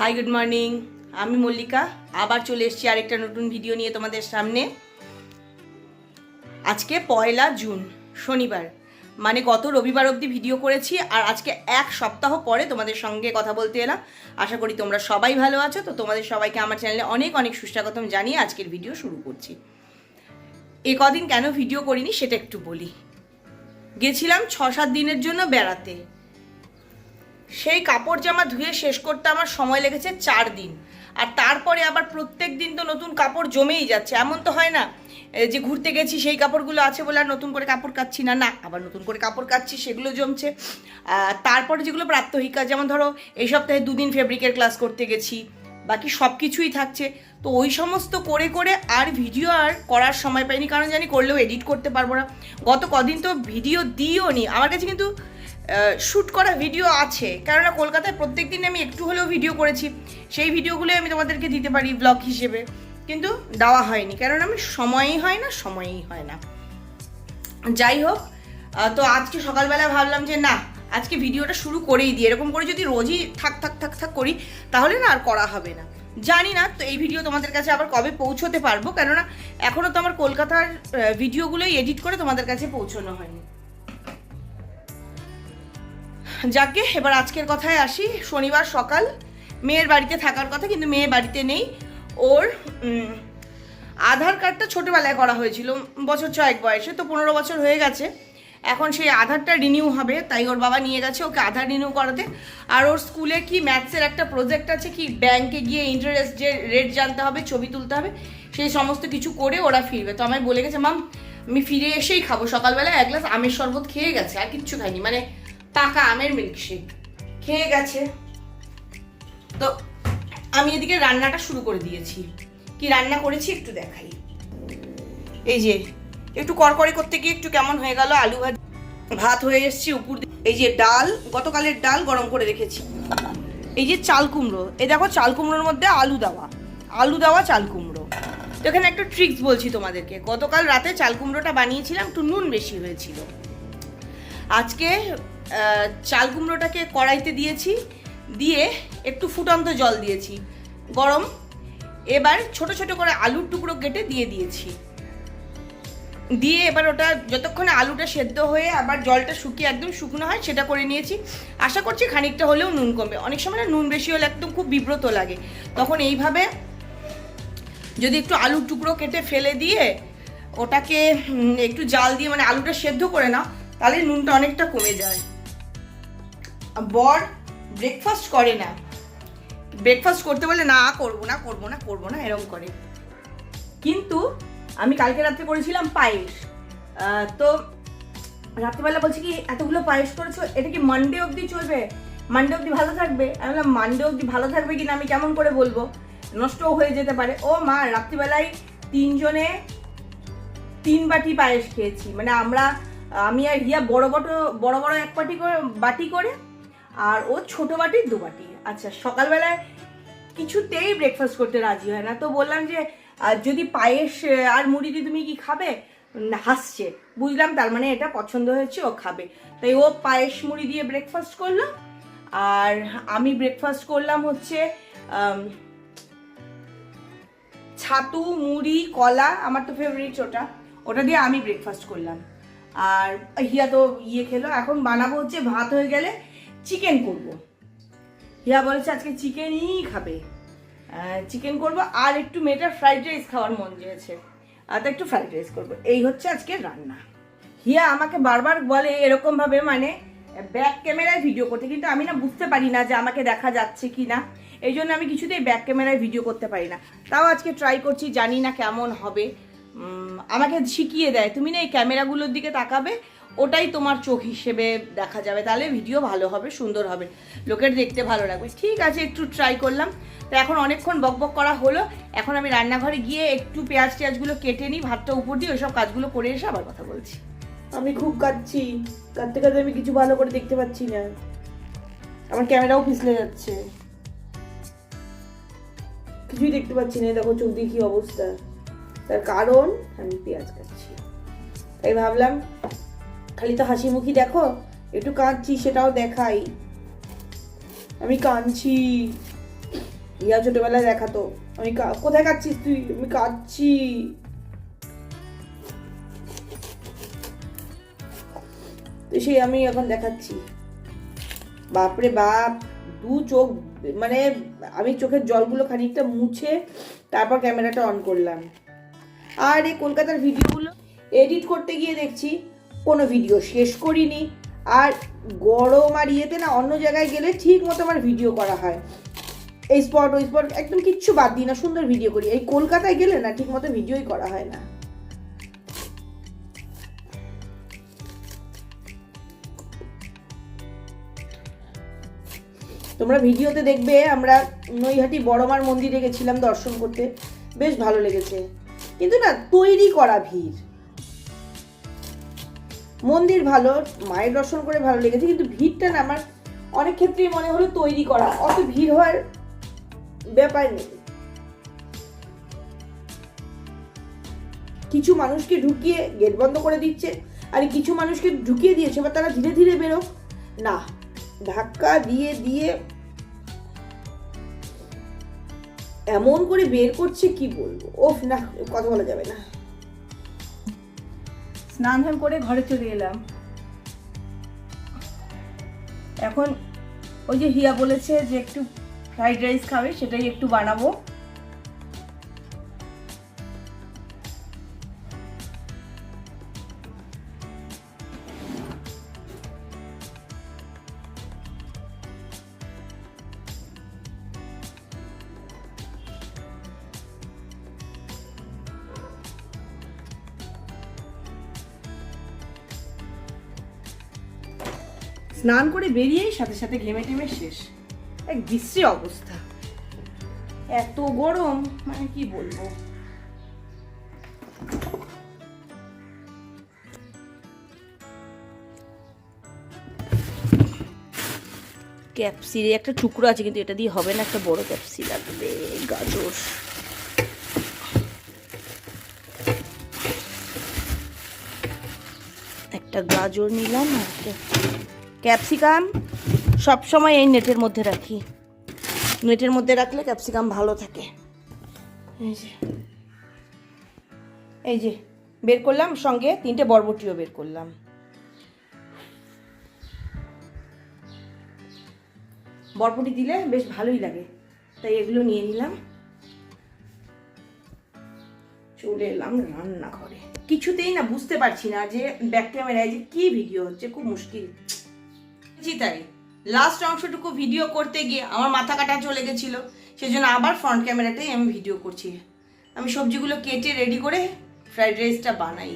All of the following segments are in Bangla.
হাই গুড মর্নিং আমি মল্লিকা। আবার চলে এসেছি আরেকটা নতুন ভিডিও নিয়ে তোমাদের সামনে। আজকে পয়লা জুন, শনিবার। মানে গত রবিবার অবধি ভিডিও করেছি আর আজকে এক সপ্তাহ পরে তোমাদের সঙ্গে কথা বলতে এলাম। আশা করি তোমরা সবাই ভালো আছো, তো তোমাদের সবাইকে আমার চ্যানেলে অনেক অনেক সুস্বাগতম জানিয়ে আজকের ভিডিও শুরু করছি। এ কদিন কেন ভিডিও করিনি সেটা একটু বলি। গেছিলাম ছ, সাত দিনের জন্য বেড়াতে। সেই কাপড় জামা ধুয়ে শেষ করতে আমার সময় লেগেছে চার দিন। আর তারপরে আবার প্রত্যেক দিন তো নতুন কাপড় জমেই যাচ্ছে। এমন তো হয় না যে ঘুরতে গেছি সেই কাপড়গুলো আছে বলে আর নতুন করে কাপড় কাচ্ছি না। না, আবার নতুন করে কাপড় কাচ্ছি, সেগুলো জমছে। তারপরে যেগুলো প্রাত্যহিক কাজ যেমন ধরো এই সপ্তাহে দুদিন ফেব্রিকের ক্লাস করতে গেছি, বাকি সব কিছুই থাকছে। তো ওই সমস্ত করে করে আর ভিডিও আর করার সময় পাইনি, কারণ জানি করলেও এডিট করতে পারব না। গত কদিন তো ভিডিও দিও নি আমার কাছে কিন্তু শ্যুট করা ভিডিও আছে। কেননা কলকাতায় প্রত্যেক দিন আমি একটু হলেও ভিডিও করেছি। সেই ভিডিওগুলোই আমি তোমাদেরকে দিতে পারি ব্লগ হিসেবে। কিন্তু দেওয়া হয়নি। কেননা আমি সময়ই হয় না, সময়ই হয় না। যাই হোক তো আজকে সকালবেলা ভাবলাম যে না, আজকে ভিডিওটা শুরু করেই দিই। এরকম করে যদি রোজই থাক থাক থাক থাক করি, তাহলে না আর করা হবে না। জানি না, তো এই ভিডিও তোমাদের কাছে আবার কবে পৌঁছতে পারব? কেননা এখনও তো আমার কলকাতার ভিডিওগুলোই এডিট করে তোমাদের কাছে পৌঁছানো হয়নি। যাকে, এবার আজকের কথায় আসি। শনিবার সকাল, মেয়ের বাড়িতে থাকার কথা, কিন্তু মেয়ে বাড়িতে নেই। ওর আধার কার্ডটা ছোটোবেলায় করা হয়েছিল, বছর ছয়েক বয়সে, তো পনেরো বছর হয়ে গেছে। এখন সেই আধারটা রিনিউ হবে, তাই ওর বাবা নিয়ে গেছে ওকে আধার রিনিউ করাতে। আর ওর স্কুলে কি ম্যাথসের একটা প্রজেক্ট আছে কি ব্যাংকে গিয়ে ইন্টারেস্ট যে রেট জানতে হবে, ছবি তুলতে হবে, সেই সমস্ত কিছু করে ওরা ফিরবে। তো আমায় বলে গেছে মাম আমি ফিরে এসেই খাব। সকালবেলা এক গ্লাস আমের শরবত খেয়ে গেছে, আর কিচ্ছু খাইনি। মানে পাকা আমের মিল্কশেক খেয়ে গেছে। তো আমি এদিকে রান্নাটা শুরু করে দিয়েছি। কি রান্না করেছি একটু দেখাই। এই যে, একটু করকরে করতে গিয়ে একটু কেমন হয়ে গেল, আলু ভাত ভাত হয়ে এসছি, উপর এই যে ডাল, গতকালের ডাল গরম করে রেখেছি। এই যে চাল কুমড়ো, এই দেখো চাল কুমড়োর মধ্যে আলু দেওয়া। আলু দেওয়া, চাল কুমড়ো। তো এখানে একটা ট্রিক্স বলছি তোমাদেরকে। গতকাল রাতে চাল কুমড়োটা বানিয়েছিলাম, একটু নুন বেশি হয়েছিল। আজকে চাল কুমড়োটাকে কড়াইতে দিয়েছি, দিয়ে একটু ফুটন্ত জল দিয়েছি। গরম, এবার ছোট ছোট করে আলুর টুকরো কেটে দিয়ে দিয়েছি। দিয়ে এবার ওটা যতক্ষণে আলুটা সেদ্ধ হয়ে আবার জলটা শুকিয়ে একদম শুকনো হয়, সেটা করে নিয়েছি। আশা করছি খানিকটা হলেও নুন কমবে। অনেক সময় নুন বেশি হলে একদম খুব বিব্রত লাগে। তখন এইভাবে যদি একটু আলুর টুকরো কেটে ফেলে দিয়ে ওটাকে একটু জাল দিয়ে মানে আলুটা সেদ্ধ করে নাও, তাহলে নুনটা অনেকটা কমে যায়। বর ব্রেকফাস্ট করে না। ব্রেকফাস্ট করতে বলে না, করব না করব না করব না এরকম করে। কিন্তু আমি কালকে রাত্রে করেছিলাম পায়েস। তো রাত্রেবেলা বলছি কি, এতগুলো পায়েস করেছ, এটা কি মানডে অবধি চলবে? মানডে অবধি ভালো থাকবে? আমি বললাম মানডে অবধি ভালো থাকবে কিনা, আমি কেমন করে বলব? নষ্টও হয়ে যেতে পারে। ও মা, রাত্রিবেলায় তিনজনে তিন বাটি পায়েস খেয়েছি। মানে আমরা, আমি আর হিয়া বড় বড় বড় বড় এক বাটি করে বাটি করে আর ও ছোট বাটির দু বাটি। আচ্ছা সকালবেলায় কিছুতেই ব্রেকফাস্ট করতে রাজি হয় না। তো বললাম যে যদি পায়েস আর মুড়ি দিয়ে তুমি কি খাবে? হাসছে। বুঝলাম তার মানে এটা পছন্দ হয়েছে, ও খাবে। তাই ও পায়েস, মুড়ি দিয়ে ব্রেকফাস্ট করল। আর আমি ব্রেকফাস্ট করলাম হচ্ছে ছাতু, মুড়ি, কলা, আমার তো ফেভারিট ওটা। ওটা দিয়ে আমি ব্রেকফাস্ট করলাম। আর হিয়া তো ইয়ে খেলো। এখন বানাবো হচ্ছে ভাত হয়ে গেলে চিকেন করব। হিয়া বলেছে আজকে চিকেনই খাবে। চিকেন করব আর একটু মেয়েটার ফ্রাইড রাইস খাওয়ার মন চেয়েছে আর একটু ফ্রাইড রাইস করব। এই হচ্ছে আজকে রান্না। হিয়া আমাকে বারবার বলে এরকম ভাবে মানে ব্যাক ক্যামেরায় ভিডিও করতে, কিন্তু আমি না বুঝতে পারি না যে আমাকে দেখা যাচ্ছে কি না। এই জন্য আমি কিছুতেই ব্যাক ক্যামেরায় ভিডিও করতে পারি না। তাও আজকে ট্রাই করছি, জানি না কেমন হবে। আমাকে শিখিয়ে দেয়। তুমি না এই ক্যামেরাগুলোর দিকে তাকাবে ওটাই তোমার চোখ হিসেবে দেখা যাবে। তাহলে ভিডিও ভালো হবে, সুন্দর হবে। লোকের দেখতে ভালো লাগবে। ঠিক আছে, একটু ট্রাই করলাম। তো এখন অনেকক্ষণ বকবক করা হলো। এখন আমি রান্নাঘরে গিয়ে একটু পেঁয়াজ টেয়াজগুলো কেটে নিই, ভাতটা উপর দিয়ে ওইসব কাজগুলো করে এসে আবার কথা বলছি। আমি খুব কাঁদছি। কাঁদতে কাঁদতে আমি কিছু ভালো করে দেখতে পাচ্ছি না। আমার ক্যামেরাও পিছলে যাচ্ছে। কিছুই দেখতে পাচ্ছি না। দেখো চোখ দিয়ে কি অবস্থা। তার কারণ আমি পেঁয়াজ কাটছি। তাই ভাবলাম খালি তো হাসি মুখি দেখো, একটু কাঁদছি, সেটাও দেখাই। আমি কাঁদছি। ইয়া ছোটবেলায় দেখাতো। আমি কোথায় কাচ্ছিস তুই? আমি কাচ্ছি তো সেই আমি এখন দেখাচ্ছি। বাপরে বাপ, দু চোখ মানে আমি চোখের জলগুলো খানিকটা মুছে তারপর ক্যামেরাটা অন করলাম। আর এই কলকাতার ভিডিওগুলো এডিট করতে গিয়ে দেখছি। কোনো ভিডিও শেষ করিনি। আর গরম আর ইয়েতে না, অন্য জায়গায় গেলে ঠিক মতো আমার ভিডিও করা হয়। এই স্পট ওই স্পট একদম কিচ্ছু বাদ দিই না, সুন্দর ভিডিও করি। এই কলকাতায় গেলে না, ঠিক মতো ভিডিওই করা হয় না। তোমরা ভিডিওতে দেখবে, আমরা নৈহাটি বড়মার মন্দিরে গেছিলাম দর্শন করতে। বেশ ভালো লেগেছে। কিন্তু না, তৈরি করা ভিড়। মন্দির ভালো, মায়ের দর্শন করে ভালো লেগেছে, কিন্তু ভিড়টা না আমার অনেক ক্ষেত্রেই মনে হলো তৈরি করা, অত ভিড় হওয়ার ব্যাপার নেই। কিছু মানুষকে ঢুকিয়ে গেট বন্ধ করে দিচ্ছে, আর কিছু মানুষকে ঢুকিয়ে দিয়েছে, এবার তারা ধীরে ধীরে বেরো না, ধাক্কা দিয়ে দিয়ে এমন করে বের করছে কি বলব? ওফ, না, কথা বলা যাবে না। স্নান ধান করে ঘরে চলে এলাম। এখন ওই যে হিয়া বলেছে যে একটু ফ্রাইড রাইস খাবে, সেটাই একটু বানাবো। স্নান করে বেরিয়েই সাথে সাথে ঘেমে টেমে শেষ। এক বিশ্রী অবস্থা। এত গরম মানে কি বলব? ক্যাপসির একটা টুকরো আছে, কিন্তু এটা দিয়ে হবে না, একটা বড় ক্যাপসি লাগবে। গাজর। একটা গাজর নিলাম, আর ক্যাপসিকাম সবসময় এই নেটের মধ্যে রাখি। নেটের মধ্যে রাখলে ক্যাপসিকাম ভালো থাকে। এই যে। এই যে, বের করলাম, সঙ্গে তিনটে বরবটিও বের করলাম। বরবটি দিলে বেশ ভালোই লাগে। তাই এগুলো নিয়ে নিলাম। চলে এলাম রান্নাঘরে। কিছুতেই না বুঝতে পারছি না যে ব্যাক ক্যামেরায় যে কি ভিডিও হচ্ছে, খুব মুশকিল। তাই লাস্ট অংশটুকু ভিডিও করতে গিয়ে আমার মাথা কাটা চলে গেছিল, সেজন্য আবার ফ্রন্ট ক্যামেরাতেই আমি ভিডিও করছি। আমি সবজিগুলো কেটে রেডি করে ফ্রাইড রাইসটা বানাই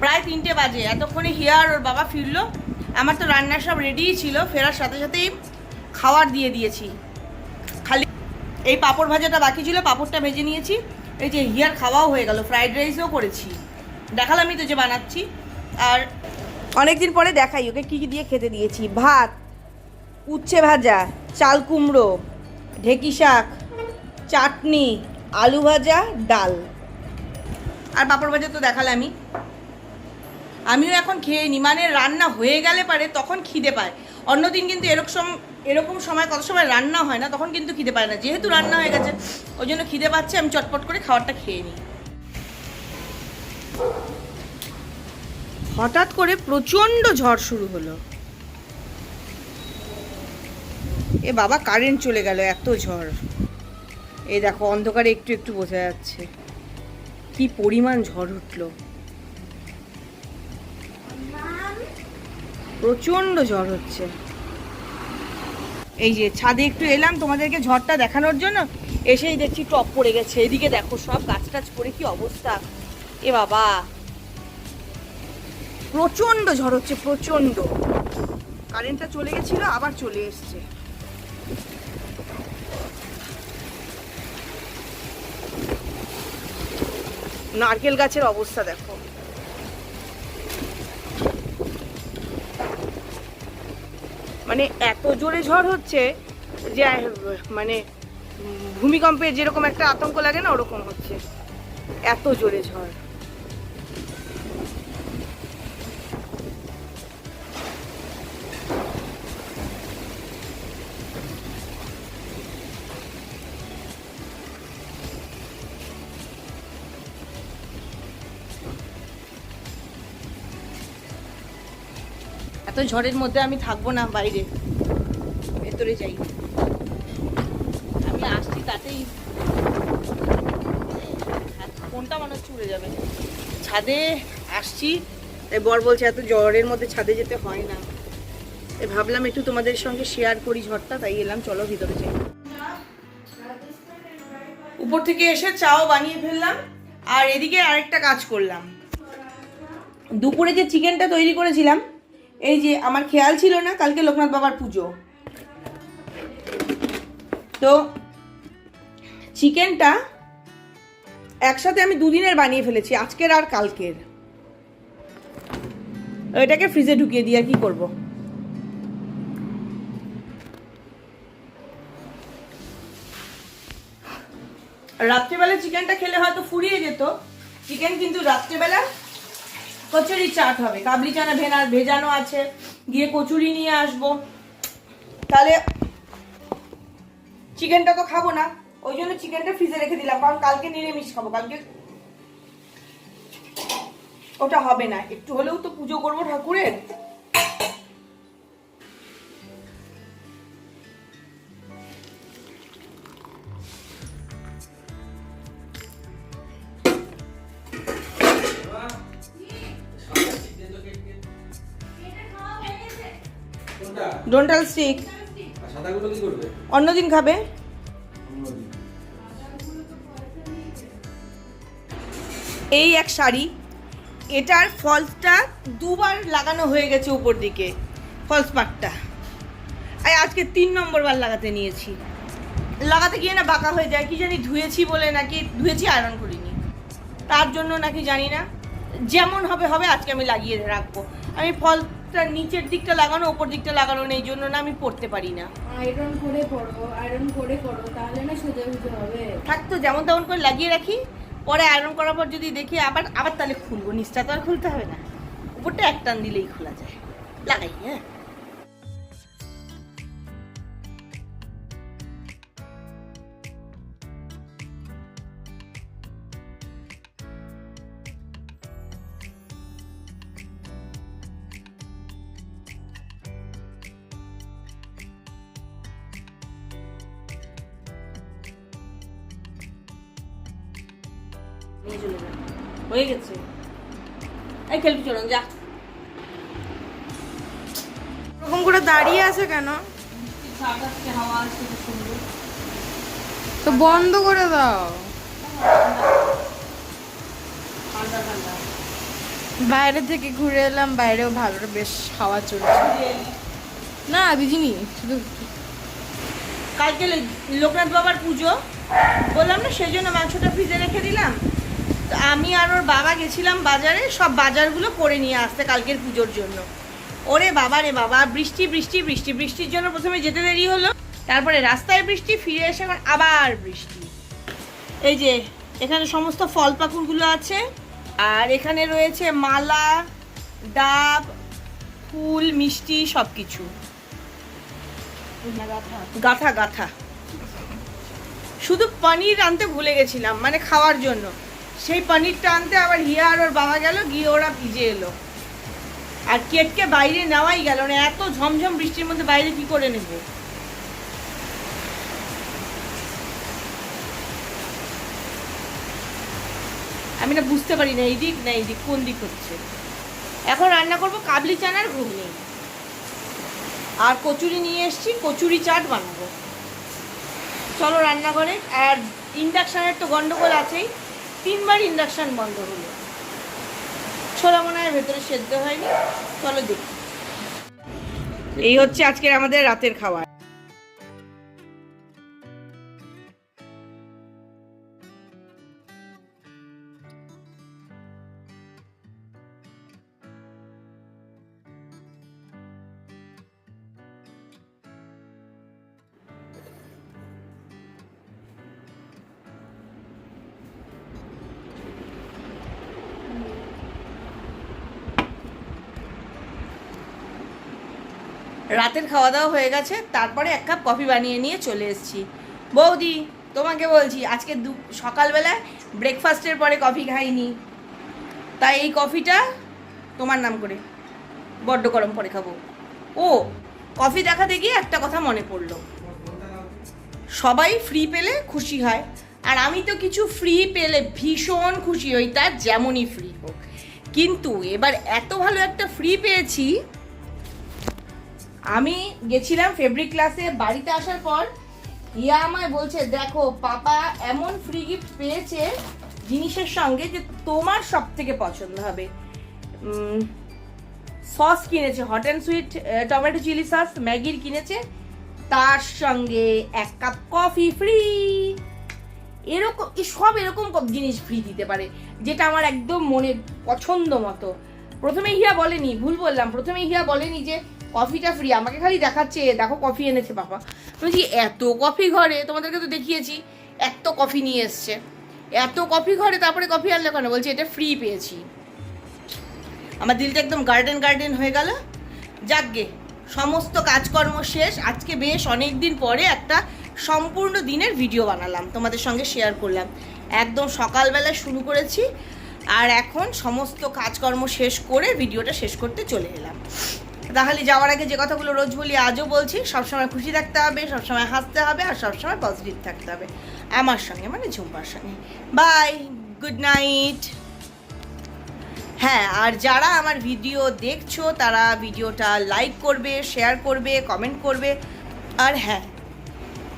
প্রায় তিনটে বাজে। এতক্ষণে হিয়ার ওর বাবা ফিরলো। আমার তো রান্না সব রেডিই ছিল, ফেরার সাথে সাথেই খাবার দিয়ে দিয়েছি। খালি এই পাঁপড় ভাজাটা বাকি ছিল, পাঁপড়টা ভেজে নিয়েছি। এই যে হিয়ার খাওয়াও হয়ে গেল, ফ্রাইড রাইসও করেছি। দেখালামই তো যে বানাচ্ছি। আর অনেকদিন পরে দেখাই, ওকে কী কী দিয়ে খেতে দিয়েছি? ভাত, উচ্ছে ভাজা, চাল কুমড়ো, ঢেকি শাক, চাটনি, আলু ভাজা, ডাল। আর পাঁপড় ভাজা তো দেখালামই। আমিও এখন খেয়ে নি। মানে রান্না হয়ে গেলে পারে, তখন খিদে পায়। অন্যদিন কিন্তু এরকম এরকম সময়, কত সময় রান্না হয় না, তখন কিন্তু খিদে পায় না। যেহেতু রান্না হয়ে গেছে, ওই জন্য খিদে পাচ্ছে, আমি চটপট করে খাবারটা খেয়ে নিই হঠাৎ করে প্রচণ্ড ঝড় শুরু হলো। এ বাবা কারেন্ট চলে গেল, এত ঝড়। এই দেখো, অন্ধকারে একটু একটু বোঝা যাচ্ছে। কি পরিমাণ ঝড় উঠল। প্রচণ্ড ঝড় হচ্ছে। এই যে ছাদে একটু এলাম, তোমাদেরকে ঝড়টা দেখানোর জন্য। এসেই দেখছি টপ পড়ে গেছে। এদিকে দেখো সব গাছ টাছ পড়ে, কি অবস্থা? এ বাবা! প্রচণ্ড ঝড় হচ্ছে, প্রচণ্ড। কারেন্টটা চলে গেছিল, আবার চলে এসছে। নারকেল গাছের অবস্থা দেখো। মানে এত জোরে ঝড় হচ্ছে যে মানে ভূমিকম্পে যেরকম একটা আতঙ্ক লাগে না, ওরকম হচ্ছে। এত জোরে ঝড়। এত ঝড়ের মধ্যে আমি থাকব না বাইরে। ভেতরে যাই। আমি আসছি তাতেই। কোনটা মনে হচ্ছে উড়ে যাবে। ছাদে আসছি। তাই বর বলছে, এত জ্বরের মধ্যে ছাদে যেতে হয় না। তাই ভাবলাম একটু তোমাদের সঙ্গে শেয়ার করি ঝড়টা, তাই এলাম, চলো ভিতরে যাই। উপর থেকে এসে চাও বানিয়ে ফেললাম, আর এদিকে আরেকটা কাজ করলাম। দুপুরে যে চিকেনটা তৈরি করেছিলাম এই যে আমার খেয়াল ছিল না, কালকে লোকনাথ বাবার পুজো। তো চিকেনটা একসাথে আমি দুদিনের বানিয়ে ফেলেছি, আজকের আর কালকের। এটাকে ফ্রিজে ঢুকিয়ে দিয়ে কি করব? রাত্রেবেলা চিকেনটা খেলে হয়তো ফুরিয়ে যেত, চিকেন কিন্তু রাত্রেবেলা কচুরি চাট হবে। কাবলি চানা ভেনা, ভেজানো আছে। গিয়ে কচুরি নিয়ে আসব। তাহলে চিকেনটা তো খাব না। ওই জন্য চিকেনটা ফ্রিজে রেখে দিলাম। কারণ কালকে নিরামিষ খাব। কালকে ওটা হবে না। একটু হলেও তো পুজো করব ঠাকুরের। ডোন্টাল স্টিক অন্যদিন খাবে। এই এক শাড়ি এটার ফলসটা দুবার লাগানো হয়ে গেছে উপর দিকে ফলস পাটটা। আর আজকে তিন নম্বর বার লাগাতে নিয়েছি। লাগাতে গিয়ে না বাঁকা হয়ে যায় কি জানি ধুয়েছি বলে নাকি ধুয়েছি আয়রন করিনি। তার জন্য নাকি জানি না যেমন হবে হবে আজকে আমি লাগিয়ে রাখব। আমি ফলটা নিচের দিকটা লাগানো উপর দিকটা লাগানো নেই জন্য না আমি পড়তে পারি না। আয়রন করে পড়ো আয়রন করে করো তাহলে না সোজা সোজা হবে থাকতো যেমন তেমন করে লাগিয়ে রাখি পরে আয়রন করার পর যদি দেখি আবার আবার তাহলে খুলবো নিচটা তো আর খুলতে হবে না। উপরটা এক টান দিলেই খোলা যায়। লাগাই হ্যাঁ। নিয়ে চলে যান হয়ে গেছে। এই খেলবি চলুন যা। করে দাঁড়িয়ে আছে কেন? তো বন্ধ করে দাও। বাইরে থেকে ঘুরে এলাম বাইরেও ভালো বেশ হাওয়া চলছে। না বিজিনি শুধু কালকে লোকনাথ বাবার পুজো। বললাম না সেই জন্য মাংসটা ফ্রিজে রেখে দিলাম। আমি আর ওর বাবা গেছিলাম বাজারে, সব বাজারগুলো করে নিয়ে আসতে কালকের পুজোর জন্য। ওরে বাবা রে বাবা, বৃষ্টি বৃষ্টি বৃষ্টি, বৃষ্টির জন্য প্রথমে যেতে দেরি হলো, তারপরে রাস্তায় বৃষ্টি, ফিরে এসে এখন আবার বৃষ্টি। এই যে, এখানে সমস্ত ফল পাকুড়গুলো আছে, আর এখানে রয়েছে মালা, ডাব, ফুল, মিষ্টি সব কিছু গাথা গাথা। শুধু পনির আনতে ভুলে গেছিলাম মানে খাওয়ার জন্য। সেই পনিরটা আনতে আবার হিয়া আর ওর বাবা গেল, গিয়ে ওরা ভিজে এলো। আর কেটকে বাইরে নেওয়াই গেল না, এত ঝমঝম বৃষ্টির মধ্যে বাইরে কি করে নেব? আমি না বুঝতে পারি না, এই দিক না এই দিক, কোন দিক হচ্ছে? এখন রান্না করব কাবলি চানার ঘুগনি। আর কচুরি নিয়ে এসেছি, কচুরি চাট বানাবো। চলো রান্না করে আর ইন্ডাকশানের তো গন্ডগোল আছেই। তিনবার ইন্ডাকশান বন্ধ হলো। ছোলা মনে হয় ভেতরে সেদ্ধ হয়নি। চলো দেখি। এই হচ্ছে আজকের আমাদের রাতের খাবার। রাতের খাওয়া দাওয়া হয়ে গেছে, তারপরে এক কাপ কফি বানিয়ে নিয়ে চলে এসেছি। বৌদি, তোমাকে বলছি, আজকে দু, সকালবেলায় ব্রেকফাস্টের পরে কফি খাইনি। তাই এই কফিটা তোমার নাম করে, বড্ড গরম পরে খাব। ও, কফি দেখাতে গিয়ে একটা কথা মনে পড়ল। সবাই ফ্রি পেলে খুশি হয়, আর আমি তো কিছু ফ্রি পেলে ভীষণ খুশি হই, তার যেমনই ফ্রি হোক। কিন্তু এবার এত ভালো একটা ফ্রি পেয়েছি আমি গেছিলাম ফেব্রিক ক্লাসে বাড়িতে আসার পর, ইয়া আমায় বলছে, দেখো, পাপা এমন ফ্রি গিফট পেয়েছে জিনিসের সঙ্গে যে তোমার সব থেকে পছন্দ হবে। সস কিনেছে hot and sweet tomato chilli sauce ম্যাগির কিনেছে। তার সঙ্গে এক কাপ কফি ফ্রি এরকম সব এরকম কম জিনিস ফ্রি দিতে পারে, যেটা আমার একদম মনের পছন্দ মতো। প্রথমে হিয়া বলেনি, ভুল বললাম, প্রথমে হিয়া বলেনি যে কফিটা ফ্রি আমাকে খালি দেখাচ্ছে দেখো কফি এনেছে বাবা। বলছি, এত কফি ঘরে? তোমাদেরকে তো দেখিয়েছি, এত কফি নিয়ে এসছে। এত কফি ঘরে, তারপরে কফি আনলে কেন? বলছে, এটা ফ্রি পেয়েছি। আমার দিলটা একদম গার্ডেন গার্ডেন হয়ে গেল। যাকগে, সমস্ত কাজকর্ম শেষ। আজকে বেশ অনেক দিন পরে একটা সম্পূর্ণ দিনের ভিডিও বানালাম, তোমাদের সঙ্গে শেয়ার করলাম। একদম সকালবেলা শুরু করেছি, আর এখন সমস্ত কাজকর্ম শেষ করে ভিডিওটা শেষ করতে চলে এলাম। তাহলে যাওয়ার আগে যে কথাগুলো রোজ বলি, আজও বলছি, সবসময় খুশি থাকতে হবে, সবসময় হাসতে হবে আর সবসময় পজিটিভ থাকতে হবে। আমার সঙ্গে মানে ঝুম্পার সঙ্গে। বাই গুড নাইট হ্যাঁ আর যারা আমার ভিডিও দেখছ, তারা ভিডিওটা লাইক করবে শেয়ার করবে কমেন্ট করবে। আর হ্যাঁ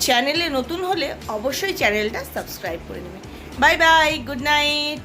চ্যানেলে নতুন হলে অবশ্যই চ্যানেলটা সাবস্ক্রাইব করে নেবে। Bye bye good night